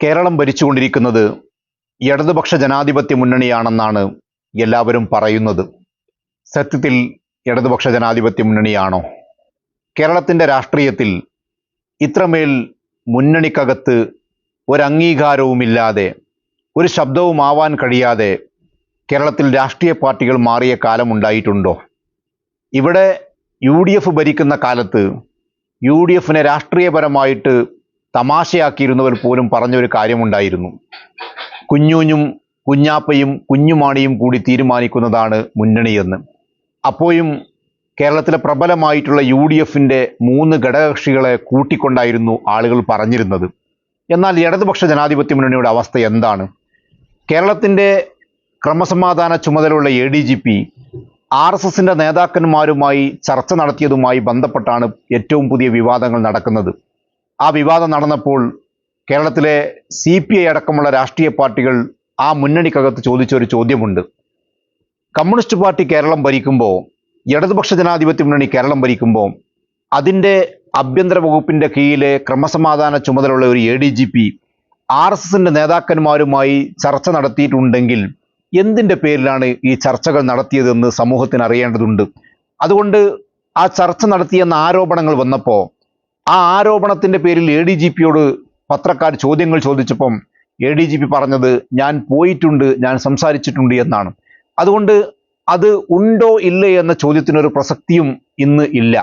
കേരളം ഭരിച്ചുകൊണ്ടിരിക്കുന്നത് ഇടതുപക്ഷ ജനാധിപത്യ മുന്നണിയാണെന്നാണ് എല്ലാവരും പറയുന്നത്. സത്യത്തിൽ ഇടതുപക്ഷ ജനാധിപത്യ മുന്നണിയാണോ? കേരളത്തിന്റെ രാഷ്ട്രീയത്തിൽ ഇത്രമേൽ മുന്നണിക്കകത്ത് ഒരംഗീകാരവുമില്ലാതെ ഒരു ശബ്ദവുമാവാൻ കഴിയാതെ കേരളത്തിൽ രാഷ്ട്രീയ പാർട്ടികൾ മാറിയ കാലമുണ്ടായിട്ടുണ്ടോ ഇവിടെ യു ഡി എഫ് ഭരിക്കുന്ന കാലത്ത് യു ഡി എഫിനെ രാഷ്ട്രീയപരമായിട്ട് തമാശയാക്കിയിരുന്നവർ പോലും പറഞ്ഞൊരു കാര്യമുണ്ടായിരുന്നു. കുഞ്ഞൂഞ്ഞും കുഞ്ഞാപ്പയും കുഞ്ഞുമാണിയും കൂടി തീരുമാനിക്കുന്നതാണ് മുന്നണിയെന്ന്. അപ്പോഴും കേരളത്തിലെ പ്രബലമായിട്ടുള്ള യു ഡി എഫിന്റെ മൂന്ന് ഘടകകക്ഷികളെ കൂട്ടിക്കൊണ്ടായിരുന്നു ആളുകൾ പറഞ്ഞിരുന്നത്. എന്നാൽ ഇടതുപക്ഷ ജനാധിപത്യ മുന്നണിയുടെ അവസ്ഥ എന്താണ്? കേരളത്തിന്റെ ക്രമസമാധാന ചുമതലയുള്ള A D G P R S എസിന്റെ നേതാക്കന്മാരുമായി ചർച്ച നടത്തിയതുമായി ബന്ധപ്പെട്ടാണ് ഏറ്റവും പുതിയ വിവാദങ്ങൾ നടക്കുന്നത്. ആ വിവാദം നടന്നപ്പോൾ കേരളത്തിലെ സി പി ഐ അടക്കമുള്ള രാഷ്ട്രീയ പാർട്ടികൾ ആ മുന്നണിക്കകത്ത് ചോദിച്ച ഒരു ചോദ്യമുണ്ട്. കമ്മ്യൂണിസ്റ്റ് പാർട്ടി കേരളം ഭരിക്കുമ്പോൾ ഇടതുപക്ഷ ജനാധിപത്യ മുന്നണി കേരളം ഭരിക്കുമ്പോൾ അതിന്റെ ആഭ്യന്തര വകുപ്പിന്റെ കീഴിലെ ക്രമസമാധാന ചുമതലയുള്ള ഒരു A D G P R S എസിന്റെ നേതാക്കന്മാരുമായി ചർച്ച നടത്തിയിട്ടുണ്ടെങ്കിൽ എന്തിന്റെ പേരിലാണ് ഈ ചർച്ചകൾ നടത്തിയതെന്ന് സമൂഹത്തിന് അറിയേണ്ടതുണ്ട്. അതുകൊണ്ട് ആ ചർച്ച നടത്തിയെന്ന ആരോപണങ്ങൾ വന്നപ്പോൾ ആ ആരോപണത്തിന്റെ പേരിൽ എ ഡി ജി പിയോട് പത്രക്കാർ ചോദ്യങ്ങൾ ചോദിച്ചപ്പം എ ഡി ജി പി പറഞ്ഞത് ഞാൻ പോയിട്ടുണ്ട് ഞാൻ സംസാരിച്ചിട്ടുണ്ട് എന്നാണ്. അതുകൊണ്ട് അത് ഉണ്ടോ ഇല്ലേ എന്ന ചോദ്യത്തിനൊരു പ്രസക്തിയും ഇന്ന് ഇല്ല.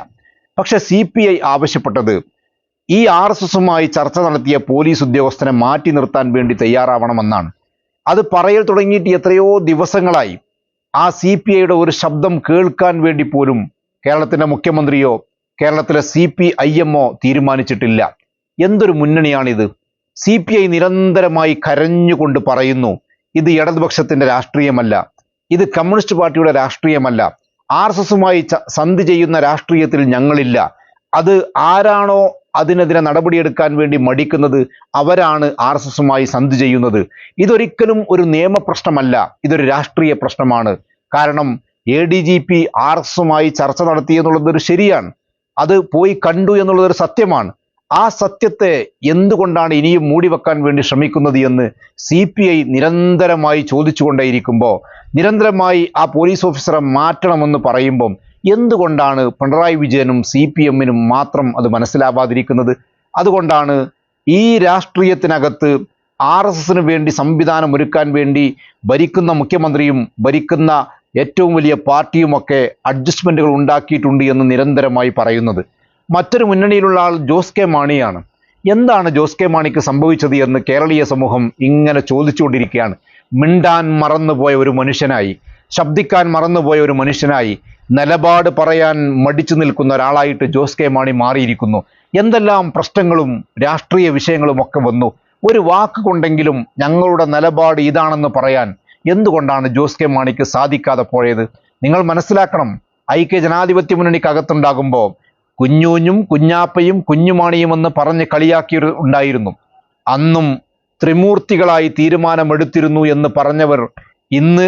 പക്ഷെ സി പി ഐ ആവശ്യപ്പെട്ടത് ഈ ആർ എസ് എസുമായി ചർച്ച നടത്തിയ പോലീസ് ഉദ്യോഗസ്ഥനെ മാറ്റി നിർത്താൻ വേണ്ടി തയ്യാറാവണമെന്നാണ്. അത് പറയൽ തുടങ്ങിയിട്ട് എത്രയോ ദിവസങ്ങളായി. ആ സി പി ഐയുടെ ഒരു ശബ്ദം കേൾക്കാൻ വേണ്ടി പോലും കേരളത്തിന്റെ മുഖ്യമന്ത്രിയോ കേരളത്തിലെ സി പി ഐ എം ഒ തീരുമാനിച്ചിട്ടില്ല. എന്തൊരു മുന്നണിയാണിത്? സി പി ഐ നിരന്തരമായി കരഞ്ഞുകൊണ്ട് പറയുന്നു ഇത് ഇടതുപക്ഷത്തിന്റെ രാഷ്ട്രീയമല്ല ഇത് കമ്മ്യൂണിസ്റ്റ് പാർട്ടിയുടെ രാഷ്ട്രീയമല്ല ആർ എസ് എസുമായി സന്ധി ചെയ്യുന്ന രാഷ്ട്രീയത്തിൽ ഞങ്ങളില്ല. അത് ആരാണോ അതിനെതിരെ നടപടിയെടുക്കാൻ വേണ്ടി മടിക്കുന്നത് അവരാണ് ആർ എസ് എസുമായി സന്ധി ചെയ്യുന്നത്. ഇതൊരിക്കലും ഒരു നിയമപ്രശ്നമല്ല ഇതൊരു രാഷ്ട്രീയ പ്രശ്നമാണ്. കാരണം A D G P R S എസുമായി ചർച്ച നടത്തി എന്നുള്ളത് ഒരു ശരിയാണ്. അത് പോയി കണ്ടു എന്നുള്ളത് ഒരു സത്യമാണ്. ആ സത്യത്തെ എന്തുകൊണ്ടാണ് ഇനിയും മൂടി വെക്കാൻ വേണ്ടി ശ്രമിക്കുന്നത് എന്ന് സി പി ഐ നിരന്തരമായി ചോദിച്ചുകൊണ്ടേയിരിക്കുമ്പോൾ നിരന്തരമായി ആ പോലീസ് ഓഫീസറെ മാറ്റണമെന്ന് പറയുമ്പം എന്തുകൊണ്ടാണ് പിണറായി വിജയനും സി പി എമ്മിനും മാത്രം അത് മനസ്സിലാവാതിരിക്കുന്നത്? അതുകൊണ്ടാണ് ഈ രാഷ്ട്രീയത്തിനകത്ത് ആർ എസ് എസിന് വേണ്ടി സംവിധാനം ഒരുക്കാൻ വേണ്ടി ഭരിക്കുന്ന മുഖ്യമന്ത്രിയും ഭരിക്കുന്ന ഏറ്റവും വലിയ പാർട്ടിയുമൊക്കെ അഡ്ജസ്റ്റ്മെന്റുകൾ ഉണ്ടാക്കിയിട്ടുണ്ട് എന്ന് നിരന്തരമായി പറയുന്നത്. മറ്റൊരു മുന്നണിയിലുള്ള ആൾ ജോസ് കെ മാണിയാണ്. എന്താണ് ജോസ് കെ മാണിക്ക് സംഭവിച്ചത് എന്ന് കേരളീയ സമൂഹം ഇങ്ങനെ ചോദിച്ചുകൊണ്ടിരിക്കുകയാണ്. മിണ്ടാൻ മറന്നുപോയ ഒരു മനുഷ്യനായി ശബ്ദിക്കാൻ മറന്നുപോയ ഒരു മനുഷ്യനായി നിലപാട് പറയാൻ മടിച്ചു നിൽക്കുന്ന ഒരാളായിട്ട് ജോസ് കെ മാണി മാറിയിരിക്കുന്നു. എന്തെല്ലാം പ്രശ്നങ്ങളും രാഷ്ട്രീയ വിഷയങ്ങളും ഒക്കെ വന്നു. ഒരു വാക്ക് കൊണ്ടെങ്കിലും ഞങ്ങളുടെ നിലപാട് ഇതാണെന്ന് പറയാൻ എന്തുകൊണ്ടാണ് ജോസ് കെ മാണിക്ക് സാധിക്കാതെ പോയത്? നിങ്ങൾ മനസ്സിലാക്കണം ഐക്യ ജനാധിപത്യ മുന്നണിക്കകത്തുണ്ടാകുമ്പോൾ കുഞ്ഞൂഞ്ഞും കുഞ്ഞാപ്പയും കുഞ്ഞുമാണിയും എന്ന് പറഞ്ഞ് കളിയാക്കി ഉണ്ടായിരുന്നു. അന്നും ത്രിമൂർത്തികളായി തീരുമാനമെടുത്തിരുന്നു എന്ന് പറഞ്ഞവർ ഇന്ന്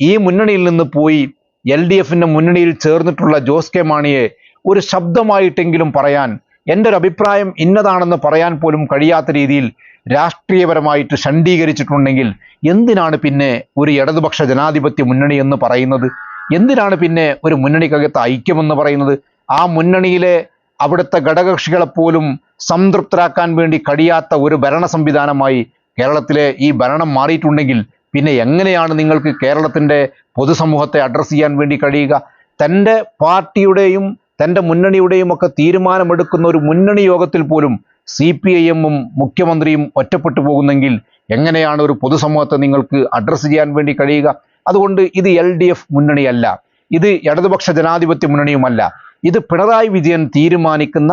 ഈ മുന്നണിയിൽ നിന്ന് പോയി എൽ ഡി എഫിന്റെ മുന്നണിയിൽ ചേർന്നിട്ടുള്ള ജോസ് കെ മാണിയെ ഒരു ശബ്ദമായിട്ടെങ്കിലും പറയാൻ എന്റെ ഒരു അഭിപ്രായം ഇന്നതാണെന്ന് പറയാൻ പോലും കഴിയാത്ത രീതിയിൽ രാഷ്ട്രീയപരമായിട്ട് ഷണ്ഡീകരിച്ചിട്ടുണ്ടെങ്കിൽ എന്തിനാണ് പിന്നെ ഒരു ഇടതുപക്ഷ ജനാധിപത്യ മുന്നണി എന്ന് പറയുന്നത്? എന്തിനാണ് പിന്നെ ഒരു മുന്നണിക്കകത്ത് ഐക്യമെന്ന് പറയുന്നത്? ആ മുന്നണിയിലെ അവിടുത്തെ ഘടകകക്ഷികളെപ്പോലും സംതൃപ്തരാക്കാൻ വേണ്ടി കഴിയാത്ത ഒരു ഭരണ സംവിധാനമായി കേരളത്തിലെ ഈ ഭരണം മാറിയിട്ടുണ്ടെങ്കിൽ പിന്നെ എങ്ങനെയാണ് നിങ്ങൾക്ക് കേരളത്തിന്റെ പൊതുസമൂഹത്തെ അഡ്രസ്സ് ചെയ്യാൻ വേണ്ടി കഴിയുക? തന്റെ പാർട്ടിയുടെയും തന്റെ മുന്നണിയുടെയും ഒക്കെ തീരുമാനമെടുക്കുന്ന ഒരു മുന്നണി യോഗത്തിൽ പോലും സി പി ഐ എമ്മും മുഖ്യമന്ത്രിയും ഒറ്റപ്പെട്ടു പോകുന്നെങ്കിൽ എങ്ങനെയാണ് ഒരു പൊതുസമൂഹത്തെ നിങ്ങൾക്ക് അഡ്രസ്സ് ചെയ്യാൻ വേണ്ടി കഴിയുക? അതുകൊണ്ട് ഇത് എൽ ഡി എഫ് മുന്നണിയല്ല. ഇത് ഇടതുപക്ഷ ജനാധിപത്യ മുന്നണിയുമല്ല. ഇത് പിണറായി വിജയൻ തീരുമാനിക്കുന്ന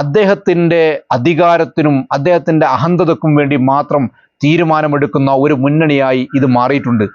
അദ്ദേഹത്തിന്റെ അധികാരത്തിനും അദ്ദേഹത്തിന്റെ അഹന്തതക്കും വേണ്ടി മാത്രം തീരുമാനമെടുക്കുന്ന ഒരു മുന്നണിയായി ഇത് മാറിയിട്ടുണ്ട്.